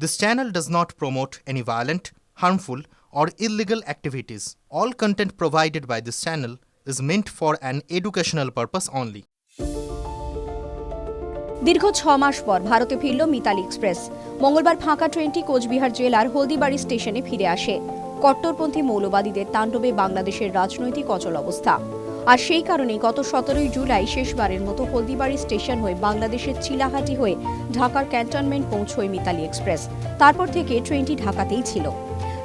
This channel does not promote any violent, harmful, or illegal activities. All content provided by this channel is meant for an educational purpose only. দীর্ঘ ছ মাস পর ভারতে ফিরল Mitali express মঙ্গলবার ফাঁকা ট্রেনটি কোচবিহার জেলার হলদিবাড়ি স্টেশনে ফিরে আসে কট্টরপন্থী মৌলবাদীদের তাণ্ডবে বাংলাদেশের রাজনৈতিক অচল অবস্থা আর সেই কারণেই গত সতেরোই জুলাই শেষবারের মতো হলদিবাড়ি স্টেশন হয়ে বাংলাদেশের চিলাহাটি হয়ে ঢাকার ক্যান্টনমেন্ট পৌঁছয় মিতালি এক্সপ্রেস। তারপর থেকে ট্রেনটি ঢাকাতেই ছিল।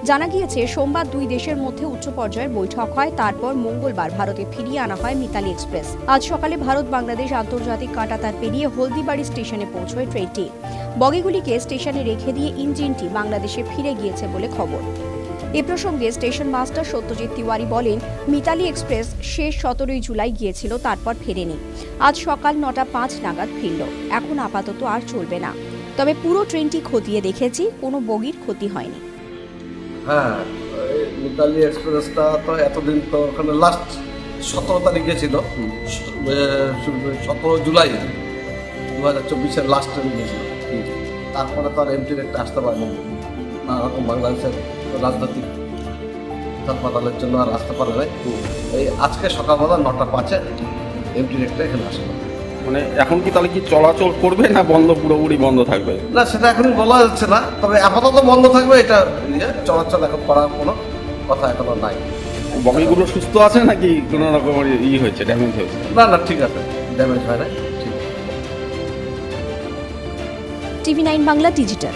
জানা গিয়েছে, সোমবার দুই দেশের মধ্যে উচ্চ পর্যায়ের বৈঠক হয়, তারপর মঙ্গলবার ভারতে ফিরিয়ে আনা হয় মিতালি এক্সপ্রেস। আজ সকালে ভারত বাংলাদেশ আন্তর্জাতিক কাঁটাতার পেরিয়ে হলদিবাড়ি স্টেশনে পৌঁছয় ট্রেনটি। বগিগুলিকে স্টেশনে রেখে দিয়ে ইঞ্জিনটি বাংলাদেশে ফিরে গিয়েছে বলে খবর। এ প্রসঙ্গে স্টেশন মাস্টার সত্যজিৎ তিওয়ারি বলেন মিতালি এক্সপ্রেস শেষ সতেরোই জুলাই গিয়েছিল তারপর ফেরেনি। আজ সকাল নটা পাঁচ নাগাদ ফিরল। এখন আপাতত আর চলবে না। তবে পুরো ট্রেনটি খতিয়ে দেখেছি কোনো বগির ক্ষতি হয়নি। হ্যাঁ মিতালি এক্সপ্রেসটা তো এতদিন তো ওখানে লাস্ট সতেরো তারিখে ছিল সতেরো জুলাই দু হাজার চব্বিশের লাস্ট ট্রেন গিয়েছিল। তারপরে তো আর এমটি একটা আসতে পারেনি। নানা রকম বাংলাদেশের রাজনৈতিক হাসপাতালের জন্য আর আসতে পারে নাই। এই আজকে সকালবেলা নটা পাঁচে এমটি একটা এখানে আসলো মানে এখন কি তাহলে কি চলাচল করবে না বন্ধ পুরোপুরি বন্ধ থাকবে? না সেটা এখন বলা যাচ্ছে না তবে আপাতত বন্ধ থাকবে এটা চলাচল এখন করার কোনো কথা এখনও নাই। বগিগুলো সুস্থ আছে নাকি কোনো রকমের ই হয়েছে ড্যামেজ হয়েছে? না না ঠিক আছে ড্যামেজ হয় না টিভি নাইন বাংলা ডিজিটাল।